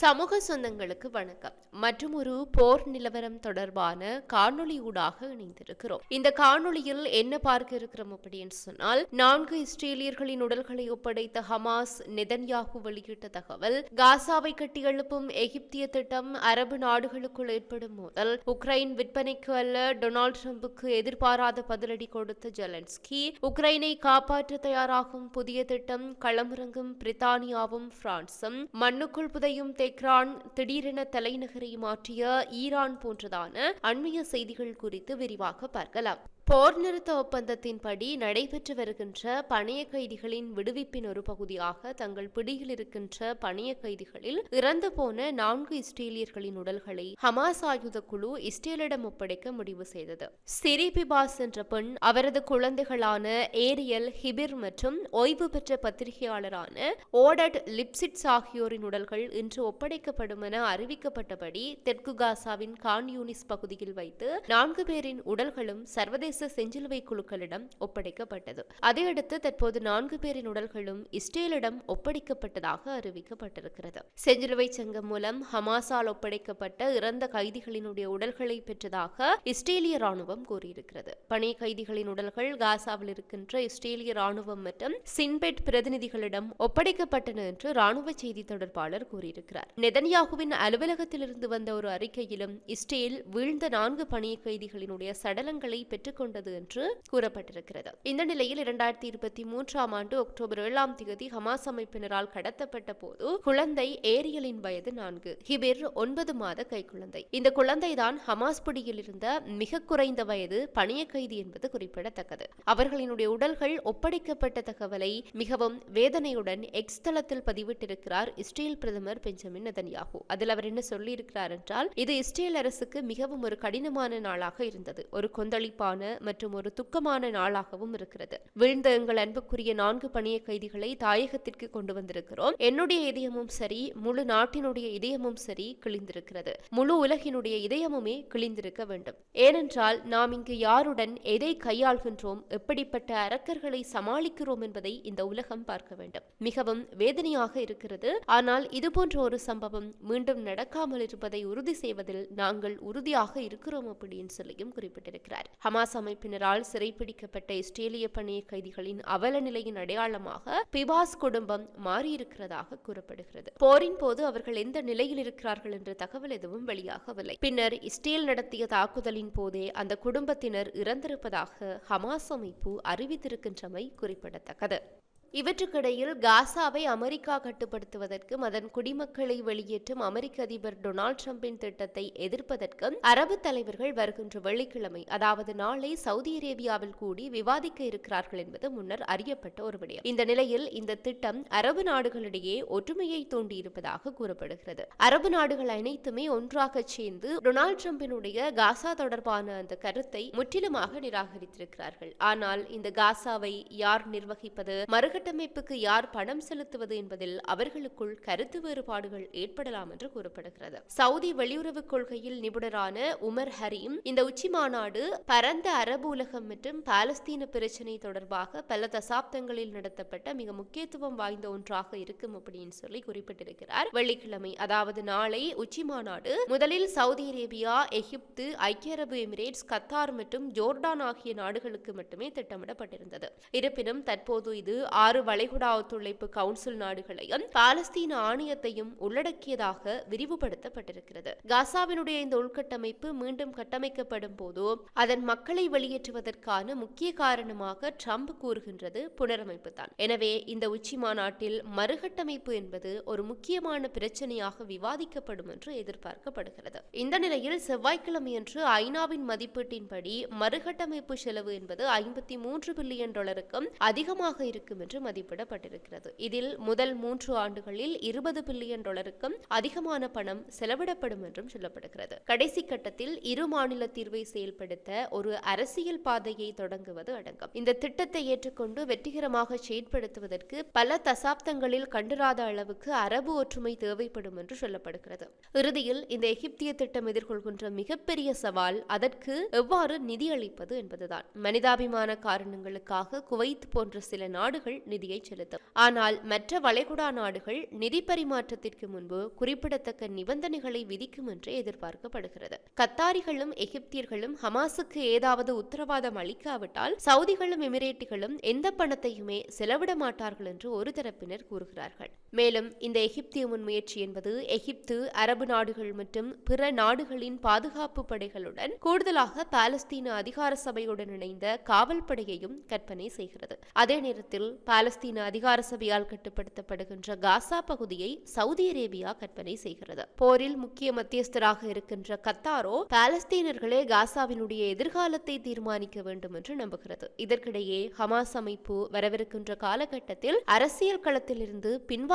சமூக சொந்தங்களுக்கு வணக்கம். மற்றும் ஒரு போர் நிலவரம் தொடர்பான காணொளி ஊடாக இணைந்திருக்கிறோம். இந்த காணொளியில் என்ன பார்க்க இருக்கிறோம் அப்படின்னு சொன்னால் நான்கு இஸ்ரேலியர்களின் உடல்களை ஒப்படைத்த ஹமாஸ் நெதன்யாகு வெளியிட்ட தகவல் காசாவை கட்டியெழுப்பும் எகிப்திய திட்டம் அரபு நாடுகளுக்குள் ஏற்படும் மோதல் உக்ரைன் விற்பனைக்கு அல்ல டொனால்டு டிரம்புக்கு எதிர்பாராத பதிலடி கொடுத்த ஜெலன்ஸ்கி உக்ரைனை காப்பாற்ற தயாராகும் புதிய திட்டம் களமிறங்கும் பிரித்தானியாவும் பிரான்சும் மண்ணுக்குள் புதையும் தெஹ்ரான் திடீரென தலைநகரை மாற்றிய ஈரான் போன்றதான அண்மைய செய்திகள் குறித்து விரிவாக பார்க்கலாம். போர் நிறுத்த ஒப்பந்தத்தின்படி நடைபெற்று வருகின்ற பணைய கைதிகளின் விடுவிப்பின் ஒரு பகுதியாக தங்கள் பிடியில் இருக்கின்ற பணைய கைதிகளில் இறந்து போன நான்கு இஸ்ரேலியர்களின் உடல்களை ஹமாஸ் ஆயுத குழு இஸ்ரேலிடம் ஒப்படைக்க முடிவு செய்தது. சிரிபிபாஸ் என்ற பெண் அவரது குழந்தைகளான ஏரியல் ஹிபிர் மற்றும் ஓய்வு பெற்ற பத்திரிகையாளரான ஓடட் லிப்சிட்ஸ் ஆகியோரின் உடல்கள் இன்று ஒப்படைக்கப்படும் என அறிவிக்கப்பட்டபடி தெற்கு காசாவின் கான் யூனிஸ் பகுதியில் வைத்து நான்கு பேரின் உடல்களும் சர்வதேச செஞ்சிலுவை குழுக்களிடம் ஒப்படைக்கப்பட்டது. அதையடுத்து தற்போது நான்கு பேரின் உடல்களும் இஸ்ரேலிடம் ஒப்படைக்கப்பட்டதாக அறிவிக்கப்பட்டிருக்கிறது. செஞ்சிலுவை சங்கம் மூலம் ஹமாஸால் ஒப்படைக்கப்பட்ட இறந்த கைதிகளினுடைய உடல்களை பெற்றதாக இஸ்ரேலிய ராணுவம் கூறியிருக்கிறது. பணி கைதிகளின் உடல்கள் காசாவில் இருக்கின்ற இஸ்ரேலிய ராணுவம் மற்றும் சின்பெட் பிரதிநிதிகளிடம் ஒப்படைக்கப்பட்டன என்று ராணுவ செய்தி தொடர்பாளர் கூறியிருக்கிறார். நெதன்யாகுவின் அலுவலகத்திலிருந்து வந்த ஒரு அறிக்கையிலும் இஸ்ரேல் வீழ்ந்த நான்கு பணி கைதிகளினுடைய சடலங்களை பெற்றுக் கொண்டது என்று கூறப்பட்டிருக்கிறது. இந்த நிலையில் இரண்டாயிரத்தி இருபத்தி மூன்றாம் ஆண்டு அக்டோபர் ஏழாம் தேதி ஹமாஸ் அமைப்பினரால் கடத்தப்பட்ட போது குழந்தை ஏரியலின் வயது நான்கு ஹிபிர் ஒன்பது மாத கை குழந்தை இந்த குழந்தைதான் ஹமாஸ் பிடியில் இருந்த மிக குறைந்த வயது பணிய கைதி என்பது குறிப்பிடத்தக்கது. அவர்களினுடைய உடல்கள் ஒப்படைக்கப்பட்ட தகவலை மிகவும் வேதனையுடன் எக்ஸ் தளத்தில் பதிவிட்டிருக்கிறார் இஸ்ரேல் பிரதமர் பெஞ்சமின் நதன்யாகு அதில் அவர் என்ன சொல்லியிருக்கிறார் என்றால் இது இஸ்ரேல் அரசுக்கு மிகவும் ஒரு கடினமான நாளாக இருந்தது. ஒரு கொந்தளிப்பான மற்றும் ஒரு துக்கமான நாளாகவும் இருக்கிறது. விழுந்த எங்கள் அன்புக்குரிய நான்கு பணிய கைதிகளை தாயகத்திற்கு கொண்டு வந்திருக்கிறோம். என்னுடைய இதயமும் சரி முழு நாட்டினுடைய இதயமும் சரி கிழிந்திருக்கிறது. முழு உலகினுடைய இதயமுமே கிழிந்திருக்க வேண்டும். ஏனென்றால் நாம் இங்கு யாருடன் எதை கையாள்கின்றோம் எப்படிப்பட்ட அரக்கர்களை சமாளிக்கிறோம் என்பதை இந்த உலகம் பார்க்க வேண்டும். மிகவும் வேதனையாக இருக்கிறது. ஆனால் இதுபோன்ற ஒரு சம்பவம் மீண்டும் நடக்காமல் இருப்பதை உறுதி செய்வதில் நாங்கள் உறுதியாக இருக்கிறோம் அப்படின்னு சொல்லியும் குறிப்பிட்டிருக்கிறார். ஹமாஸ் அமைப்பினரால் சிறைப்பிடிக்கப்பட்ட இஸ்ரேலிய பணிய கைதிகளின் அவல நிலையின் அடையாளமாக பிபாஸ் குடும்பம் மாறியிருக்கிறதாக கூறப்படுகிறது. போரின் போது அவர்கள் எந்த நிலையில் இருக்கிறார்கள் என்ற தகவல் எதுவும் வெளியாகவில்லை. பின்னர் இஸ்ரேல் நடத்திய தாக்குதலின் போதே அந்த குடும்பத்தினர் இறந்திருப்பதாக ஹமாஸ் அமைப்பு அறிவித்திருக்கின்றமை குறிப்பிடத்தக்கது. இவற்றுக்கிடையில் காசாவை அமெரிக்கா கட்டுப்படுத்துவதற்கு அதன் குடிமக்களை வெளியேற்றும் அமெரிக்க அதிபர் டொனால்டு டிரம்பின் திட்டத்தை எதிர்ப்பதற்கு அரபு தலைவர்கள் வருகின்ற வெள்ளிக்கிழமை அதாவது நாளை சவுதி அரேபியாவில் கூடி விவாதிக்க இருக்கிறார்கள் என்பது முன்னர் அறியப்பட்ட ஒரு விடயம். இந்த நிலையில் இந்த திட்டம் அரபு நாடுகளிடையே ஒற்றுமையை தூண்டியிருப்பதாக கூறப்படுகிறது. அரபு நாடுகள் அனைத்துமே ஒன்றாக சேர்ந்து டொனால்டு டிரம்பினுடைய காசா தொடர்பான அந்த கருத்தை முற்றிலுமாக நிராகரித்திருக்கிறார்கள். ஆனால் இந்த காசாவை யார் நிர்வகிப்பது? மறுகட்ட கட்டமைப்புக்கு யார் பணம் செலுத்துவது என்பதில் அவர்களுக்குள் கருத்து வேறுபாடுகள் ஏற்படலாம் என்று கூறப்படுகிறது. சவுதி வெளியுறவு கொள்கையில் நிபுணரான உமர் ஹரீம் இந்த உச்சி மாநாடு பரந்த அரபு உலகம் மற்றும் பாலஸ்தீன பிரச்சினை தொடர்பாக பல தசாப்தங்களில் நடத்தப்பட்ட மிக முக்கியத்துவம் வாய்ந்த ஒன்றாக இருக்கும் அப்படின்னு சொல்லி குறிப்பிட்டிருக்கிறார். வெள்ளிக்கிழமை அதாவது நாளை உச்சி மாநாடு முதலில் சவுதி அரேபியா எகிப்து ஐக்கிய அரபு எமிரேட்ஸ் கத்தார் மற்றும் ஜோர்டான் ஆகிய நாடுகளுக்கு மட்டுமே திட்டமிடப்பட்டிருந்தது. இருப்பினும் தற்போது இது ஆறு வளைகுடா ஒத்துழைப்பு கவுன்சில் நாடுகளையும் பாலஸ்தீன ஆணையத்தையும் உள்ளடக்கியதாக விரிவுபடுத்தப்பட்டிருக்கிறது. காசாவினுடைய இந்த உள்கட்டமைப்பு மீண்டும் கட்டமைக்கப்படும் போது அதன் மக்களை வெளியேற்றுவதற்கான முக்கிய காரணமாக ட்ரம்ப் கூறுகின்றது புனரமைப்பு தான். எனவே இந்த உச்சி மாநாட்டில் மறுகட்டமைப்பு என்பது ஒரு முக்கியமான பிரச்சனையாக விவாதிக்கப்படும் என்று எதிர்பார்க்கப்படுகிறது. இந்த நிலையில் செவ்வாய்க்கிழமையன்று ஐநாவின் மதிப்பீட்டின்படி மறுகட்டமைப்பு செலவு என்பது ஐம்பத்தி மூன்று பில்லியன் டாலருக்கும் அதிகமாக இருக்கும் என்று மதிப்பிடப்பட்டிருக்கிறது. இதில் முதல் மூன்று ஆண்டுகளில் இருபது பில்லியன் டாலருக்கும் அதிகமான பணம் செலவிடப்படும் என்றும் சொல்லப்படுகிறது. கடைசி கட்டத்தில் இரு மாநில தீர்வை செயல்படுத்த ஒரு அரசியல் பாதையை தொடங்குவது அடங்கும். இந்த திட்டத்தை ஏற்றுக்கொண்டு வெற்றிகரமாக செயற்படுத்துவதற்கு பல தசாப்தங்களில் கண்டுராத அளவுக்கு அரபு ஒற்றுமை தேவைப்படும் என்று சொல்லப்படுகிறது. இறுதியில் இந்த எகிப்திய திட்டம் எதிர்கொள்கின்ற மிகப்பெரிய சவால் அதற்கு எவ்வாறு நிதியளிப்பது என்பதுதான். மனிதாபிமான காரணங்களுக்காக குவைத் போன்ற சில நாடுகள் நிதியை செலுத்தும். ஆனால் மற்ற வளைகுடா நாடுகள் நிதி பரிமாற்றத்திற்கு முன்பு குறிப்பிடத்தக்க நிபந்தனைகளை விதிக்கும் என்று எதிர்பார்க்கப்படுகிறது. கத்தாரிகளும் எகிப்தியர்களும் ஹமாஸுக்கு ஏதாவது உத்தரவாதம் அளிக்காவிட்டால் சவுதிகளும் எமிரேட்டுகளும் எந்த பணத்தையுமே செலவிட மாட்டார்கள் என்று ஒரு தரப்பினர் கூறுகிறார்கள். மேலும் இந்த எகிப்திய முன்முயற்சி என்பது எகிப்து அரபு நாடுகள் மற்றும் பிற நாடுகளின் பாதுகாப்பு படைகளுடன் கூடுதலாக பாலஸ்தீன அதிகார சபையுடன் இணைந்த காவல் படையையும் கற்பனை செய்கிறது. அதே நேரத்தில் பாலஸ்தீன அதிகார சபையால் கட்டுப்படுத்தப்படுகின்ற காசா பகுதியை சவுதி அரேபியா கற்பனை செய்கிறது. போரில் முக்கிய மத்தியஸ்தராக இருக்கின்ற கத்தாரோ பாலஸ்தீனர்களே காசாவினுடைய எதிர்காலத்தை தீர்மானிக்க வேண்டும் என்று நம்புகிறது. இதற்கிடையே ஹமாஸ் அமைப்பு வரவிருக்கின்ற காலகட்டத்தில் அரசியல் களத்திலிருந்து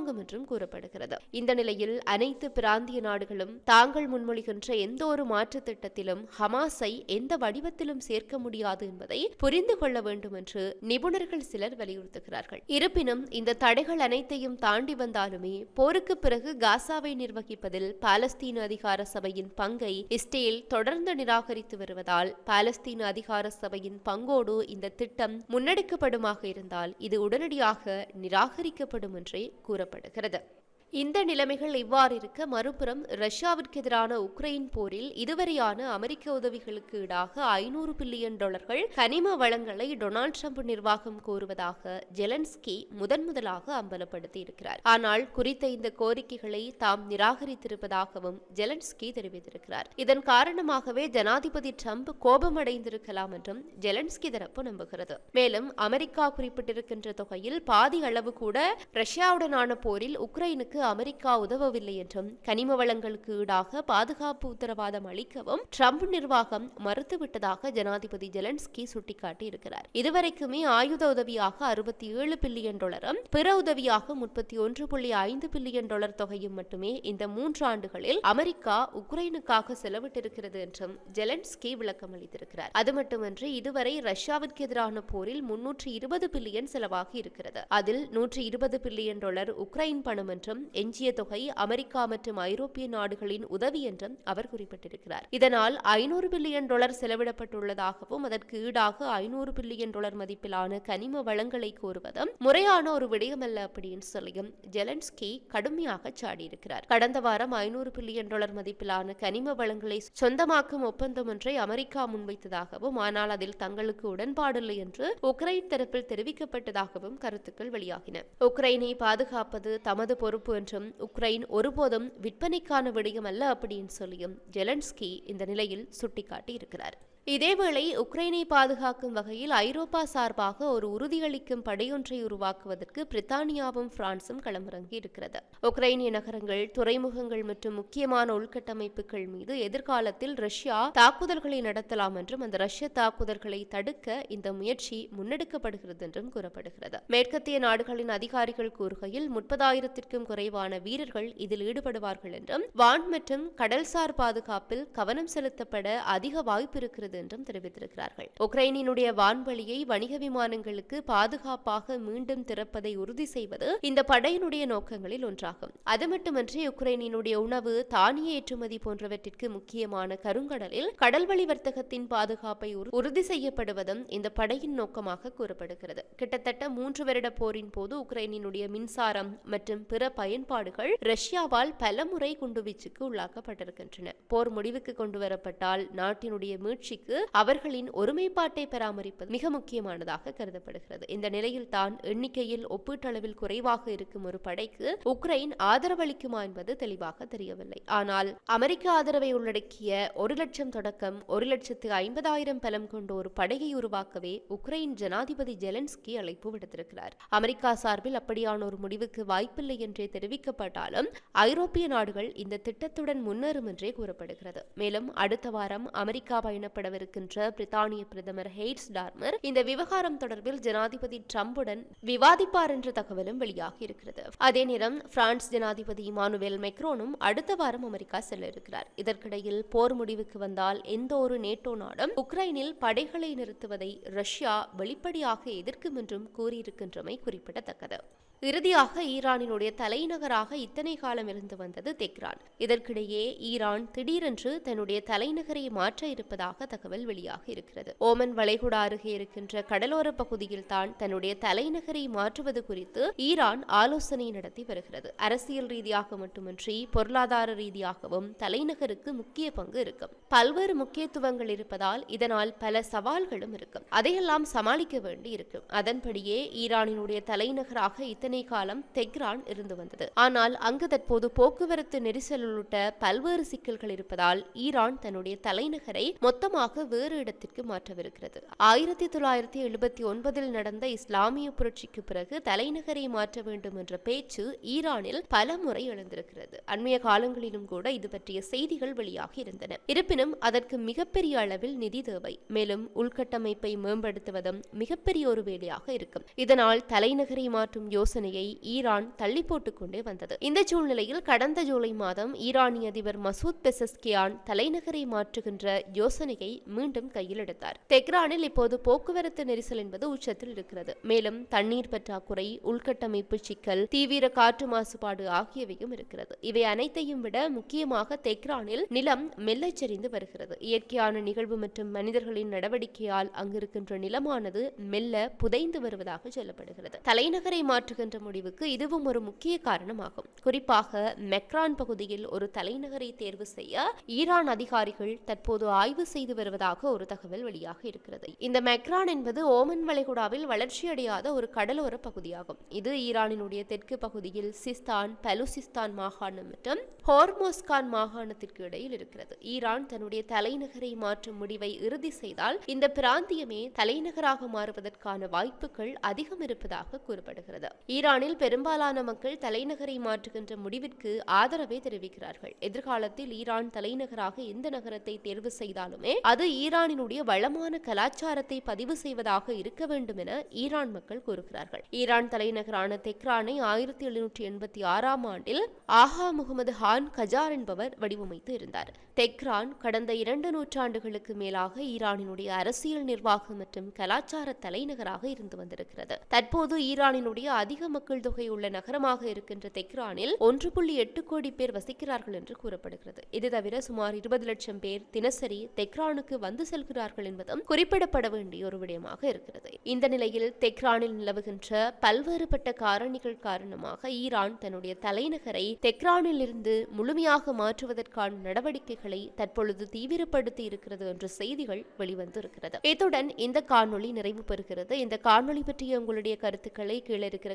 பின்வாங்கும் என்றும் கூறப்படுகிறது. இந்த நிலையில் அனைத்து பிராந்திய நாடுகளும் தாங்கள் முன்மொழிகின்ற எந்த ஒரு மாற்று திட்டத்திலும் ஹமாஸை எந்த வடிவத்திலும் சேர்க்க முடியாது என்பதை புரிந்து கொள்ள வேண்டும் என்று நிபுணர்கள் சிலர் வலியுறுத்துகிறார்கள். இருப்பினும் இந்த தடைகள் அனைத்தையும் தாண்டி வந்தாலுமே போருக்கு பிறகு காசாவை நிர்வகிப்பதில் பாலஸ்தீன அதிகார சபையின் பங்கை இஸ்ரேல் தொடர்ந்து நிராகரித்து வருவதால் பாலஸ்தீன அதிகார சபையின் பங்கோடு இந்த திட்டம் முன்னெடுக்கப்படுமாக இருந்தால் இது உடனடியாக நிராகரிக்கப்படும் என்றே கூறப்படுகிறது இந்த நிலைமைகள் இவ்வாறு இருக்க மறுபுறம் ரஷ்யாவிற்கு எதிரான உக்ரைன் போரில் இதுவரையான அமெரிக்க உதவிகளுக்கு ஈடாக ஐநூறு பில்லியன் டாலர்கள் கனிம வளங்களை டொனால்ட் ட்ரம்ப் நிர்வாகம் கோருவதாக ஜெலன்ஸ்கி முதன் முதலாக அம்பலப்படுத்தி இருக்கிறார். ஆனால் குறித்த இந்த கோரிக்கைகளை தாம் நிராகரித்திருப்பதாகவும் ஜெலன்ஸ்கி தெரிவித்திருக்கிறார். இதன் காரணமாகவே ஜனாதிபதி ட்ரம்ப் கோபமடைந்திருக்கலாம் என்றும் ஜெலன்ஸ்கி தரப்பு நம்புகிறது. மேலும் அமெரிக்கா குறிப்பிட்டிருக்கின்ற தொகையில் பாதி அளவு கூட ரஷ்யாவுடனான போரில் உக்ரைனுக்கு அமெரிக்கா உதவவில்லை என்றும் கனிம வளங்களுக்கு ஈடாக பாதுகாப்பு உத்தரவாதம் அளிக்கவும் ட்ரம்ப் நிர்வாகம் மறுத்துவிட்டதாக ஜனாதிபதி ஜெலன்ஸ்கி சுட்டிக்காட்டி இருக்கிறார் இதுவரைக்குமே ஆயுத உதவியாக அறுபத்தி ஏழு பில்லியன் டாலரும் பிற உதவியாக முப்பத்தி ஒன்று புள்ளி ஐந்து பில்லியன் டாலர் தொகையும் மட்டுமே இந்த மூன்று ஆண்டுகளில் அமெரிக்கா உக்ரைனுக்காக செலவிட்டிருக்கிறது என்றும் ஜெலன்ஸ்கி விளக்கம் அளித்திருக்கிறார். அது மட்டுமன்றி இதுவரை ரஷ்யாவிற்கு எதிரான போரில் முன்னூற்றி இருபது பில்லியன் செலவாகி இருக்கிறது அதில் நூற்றி இருபது பில்லியன் டாலர் உக்ரைன் பணம் என்றும் எஞ்சிய தொகை அமெரிக்கா மற்றும் ஐரோப்பிய நாடுகளின் உதவி என்றும் அவர் குறிப்பிட்டிருக்கிறார். இதனால் ஐநூறு பில்லியன் டாலர் செலவிடப்பட்டுள்ளதாகவும் அதற்கு ஈடாக ஐநூறு பில்லியன் டாலர் மதிப்பிலான கனிம வளங்களை கோருவதும் முறையான ஒரு விடயமல்ல அப்படின்னு சொல்லியும் ஜெலன்ஸ்கி கடுமையாக சாடியிருக்கிறார். கடந்த வாரம் ஐநூறு பில்லியன் டாலர் மதிப்பிலான கனிம வளங்களை சொந்தமாக்கும் ஒப்பந்தம் ஒன்றை அமெரிக்கா முன்வைத்ததாகவும் ஆனால் அதில் தங்களுக்கு உடன்பாடில்லை என்று உக்ரைன் தரப்பில் தெரிவிக்கப்பட்டதாகவும் கருத்துக்கள் வெளியாகின. உக்ரைனை பாதுகாப்பது தமது பொறுப்பு என்றும் உக்ரைன் ஒருபோதும் விற்பனைக்கான விடயம் அல்ல அப்படின்னு சொல்லியும் ஜெலன்ஸ்கி இந்த நிலையில் சுட்டிக்காட்டி இருக்கிறார் இதேவேளை உக்ரைனை பாதுகாக்கும் வகையில் ஐரோப்பா சார்பாக ஒரு உறுதியளிக்கும் படையொன்றை உருவாக்குவதற்கு பிரித்தானியாவும் பிரான்சும் களமிறங்கி இருக்கிறது. உக்ரைனிய நகரங்கள் துறைமுகங்கள் மற்றும் முக்கியமான உள்கட்டமைப்புகள் மீது எதிர்காலத்தில் ரஷ்யா தாக்குதல்களை நடத்தலாம் என்றும் அந்த ரஷ்ய தாக்குதல்களை தடுக்க இந்த முயற்சி முன்னெடுக்கப்படுகிறது என்றும் கூறப்படுகிறது. மேற்கத்திய நாடுகளின் அதிகாரிகள் கூறுகையில் முப்பதாயிரத்திற்கும் குறைவான வீரர்கள் இதில் ஈடுபடுவார்கள் என்றும் வான் மற்றும் கடல்சார் பாதுகாப்பில் கவனம் செலுத்தப்பட அதிக வாய்ப்பு இருக்கிறது என்றும் தெரிவித்திருக்கிறார்கள். உக்ரைனினுடைய வான்வழியை வணிக விமானங்களுக்கு பாதுகாப்பாக மீண்டும் திறப்பதை உறுதி செய்வது இந்த படையினுடைய நோக்கங்களில் ஒன்றாகும். அது மட்டுமன்றி உக்ரைனினுடைய உணவு தானிய ஏற்றுமதி போன்றவற்றிற்கு முக்கியமான கருங்கடலில் கடல்வழி வர்த்தகத்தின் பாதுகாப்பை உறுதி செய்யப்படுவதும் இந்த படையின் நோக்கமாக கூறப்படுகிறது. கிட்டத்தட்ட மூன்று வருட போரின் போது உக்ரைனினுடைய மின்சாரம் மற்றும் பிற பயன்பாடுகள் ரஷ்யாவால் பலமுறை குண்டுவீச்சுக்கு உள்ளாக்கப்பட்டிருக்கின்றன. போர் முடிவுக்கு கொண்டு வரப்பட்டால் நாட்டினுடைய மீட்சிக்கு அவர்களின் ஒருமைப்பாட்டை பராமரிப்பது மிக முக்கியமானதாக கருதப்படுகிறது. இந்த நிலையில் தான் எண்ணிக்கையில் ஒப்பீட்டளவில் குறைவாக இருக்கும் ஒரு படைக்கு உக்ரைன் ஆதரவளிக்குமா என்பது தெளிவாக தெரியவில்லை. ஆனால் அமெரிக்க ஆதரவை உள்ளடக்கிய ஒரு லட்சம் தொடக்கம் ஒரு லட்சத்து ஐம்பதாயிரம் பலம் கொண்ட ஒரு படையை உருவாக்கவே உக்ரைன் ஜனாதிபதி ஜெலன்ஸ்கி அழைப்பு விடுத்திருக்கிறார். அமெரிக்கா சார்பில் அப்படியான ஒரு முடிவுக்கு வாய்ப்பில்லை என்றே தெரிவிக்கப்பட்டாலும் ஐரோப்பிய நாடுகள் இந்த திட்டத்துடன் முன்னேறும் என்றே கூறப்படுகிறது. மேலும் அடுத்த வாரம் அமெரிக்கா பயணப்பட பயணப்படவிருக்கின்ற பிரித்தானிய பிரதமர் ஹெய்ட்ஸ் டார்மர் இந்த விவகாரம் தொடர்பில் ஜனாதிபதி ட்ரம்புடன் விவாதிப்பார் என்ற தகவலும் வெளியாகி இருக்கிறது. அதே நேரம் பிரான்ஸ் ஜனாதிபதி இமானுவேல் மெக்ரோனும் அடுத்த வாரம் அமெரிக்கா செல்ல இருக்கிறார். இதற்கிடையில் போர் முடிவுக்கு வந்தால் எந்த ஒரு நேட்டோ நாடும் உக்ரைனில் படைகளை நிறுத்துவதை ரஷ்யா வெளிப்படையாக எதிர்க்கும் என்றும் கூறியிருக்கின்றமை குறிப்பிடத்தக்கது. இறுதியாக ஈரானினுடைய தலைநகராக இத்தனை காலம் இருந்து வந்தது தெக்ரான். இதற்கிடையே ஈரான் திடீரென்று தன்னுடைய தலைநகரை மாற்ற இருப்பதாக தகவல் வெளியாக இருக்கிறது. ஓமன் வளைகுடா அருகே இருக்கின்ற கடலோர பகுதியில் தான் தன்னுடைய தலைநகரை மாற்றுவது குறித்து ஈரான் ஆலோசனை நடத்தி வருகிறது. அரசியல் ரீதியாக மட்டுமின்றி பொருளாதார ரீதியாகவும் தலைநகருக்கு முக்கிய பங்கு இருக்கும். பல்வேறு முக்கியத்துவங்கள் இருப்பதால் இதனால் பல சவால்களும் இருக்கும். அதையெல்லாம் சமாளிக்க வேண்டி இருக்கும் அதன்படியே ஈரானினுடைய தலைநகராக இத்தனை காலம் தெஹ்ரான் இருந்து வந்தது. ஆனால் அங்கு தற்போது போக்குவரத்து நெரிசல் உள்ளிட்ட பல்வேறு சிக்கல்கள் இருப்பதால் ஈரான் தன்னுடைய தலைநகரை மொத்தமாக வேறு இடத்திற்கு மாற்றவிருக்கிறது. ஆயிரத்தி தொள்ளாயிரத்தி எழுபத்தி ஒன்பதில் நடந்த இஸ்லாமிய புரட்சிக்கு பிறகு தலைநகரை மாற்ற வேண்டும் என்ற பேச்சு ஈரானில் பல முறை எழுந்திருக்கிறது. அண்மைய காலங்களிலும் கூட இது பற்றிய செய்திகள் வெளியாகி இருந்தன. இருப்பினும் அதற்கு மிகப்பெரிய அளவில் நிதி தேவை. மேலும் உள்கட்டமைப்பை மேம்படுத்துவதும் மிகப்பெரிய ஒரு வேலையாக இருக்கும். இதனால் தலைநகரை மாற்றும் யோசனை யோசனையை ஈரான் தள்ளி போட்டுக்கொண்டே வந்தது. இந்த சூழ்நிலையில் கடந்த ஜூலை மாதம் ஈரானிய அதிபர் மசூத் பெசஸ்கியான் தலைநகரை மாற்றுகின்ற யோசனையை மீண்டும் கையில் எடுத்தார். தெஹ்ரானில் இப்போது போக்குவரத்து நெரிசல் என்பது உச்சத்தில் இருக்கிறது. மேலும் தண்ணீர் பற்றாக்குறை உள்கட்டமைப்பு சிக்கல் தீவிர காற்று மாசுபாடு ஆகியவையும் இருக்கிறது. இவை அனைத்தையும் விட முக்கியமாக தெஹ்ரானில் நிலம் மெல்லச்சரிந்து வருகிறது. இயற்கையான நிகழ்வு மற்றும் மனிதர்களின் நடவடிக்கையால் அங்கிருக்கின்ற நிலமானது மெல்ல புதைந்து வருவதாக சொல்லப்படுகிறது. தலைநகரை மாற்றுகின்ற முடிவுக்கு இதுவும் ஒரு முக்கிய காரணமாகும். குறிப்பாக மெக்ரான் பகுதியில் ஒரு தலைநகரை தேர்வு செய்ய ஈரான் அதிகாரிகள் தற்போது ஆய்வு செய்து வருவதாக ஒரு தகவல் வெளியாக இருக்கிறது. இந்த மெக்ரான் என்பது ஓமன் வளைகுடாவில் வளர்ச்சியடையாத ஒரு கடலோர பகுதியாகும். இது ஈரானினுடைய தெற்கு பகுதியில் சிஸ்தான் பலுசிஸ்தான் மாகாணம் மற்றும் ஹோர்மோஸ்கான் மாகாணத்திற்கு இடையில் இருக்கிறது. ஈரான் தன்னுடைய தலைநகரை மாற்றும் முடிவை இறுதி செய்தால் இந்த பிராந்தியமே தலைநகராக மாறுவதற்கான வாய்ப்புகள் அதிகம் இருப்பதாக கூறப்படுகிறது. ஈரானில் பெரும்பாலான மக்கள் தலைநகரை மாற்றுகின்ற முடிவிற்கு ஆதரவை தெரிவிக்கிறார்கள். எதிர்காலத்தில் ஈரான் தலைநகராக எந்த நகரத்தை தேர்வு செய்தாலுமே அது ஈரானினுடைய வளமான கலாச்சாரத்தை பதிவு செய்வதாக இருக்க வேண்டும் என ஈரான் மக்கள் கூறுகிறார்கள். ஈரான் தலைநகரான தெக்ரானை ஆயிரத்தி எழுநூற்றி எண்பத்தி ஆறாம் ஆண்டில் ஆஹா முகமது ஹான் கஜார் என்பவர் வடிவமைத்து இருந்தார். தெக்ரான் கடந்த இரண்டு நூற்றாண்டுகளுக்கு மேலாக ஈரானினுடைய அரசியல் நிர்வாகம் மற்றும் கலாச்சார தலைநகராக இருந்து வந்திருக்கிறது. தற்போது ஈரானினுடைய அதிக மக்கள் தொகை உள்ள நகரமாக இருக்கின்ற தெக்ரானில் ஒன்று புள்ளி எட்டு கோடி பேர் வசிக்கிறார்கள் என்று கூறப்படுகிறது. இது தவிர சுமார் இருபது லட்சம் பேர் தினசரி தெக்ரானுக்கு வந்து செல்கிறார்கள் என்பதும் குறிப்பிடப்பட வேண்டிய ஒரு விடயமாக இருக்கிறது. இந்த நிலையில் தெக்ரானில் நிலவுகின்ற பல்வேறுபட்ட காரணிகள் காரணமாக ஈரான் தன்னுடைய தலைநகரை தெக்ரானில் இருந்து முழுமையாக மாற்றுவதற்கான நடவடிக்கைகளை தற்பொழுது தீவிரப்படுத்தி இருக்கிறது என்ற செய்திகள் வெளிவந்திருக்கிறது. இத்துடன் இந்த காணொளி நிறைவு பெறுகிறது. இந்த காணொளி பற்றிய உங்களுடைய கருத்துக்களை கீழே இருக்கிற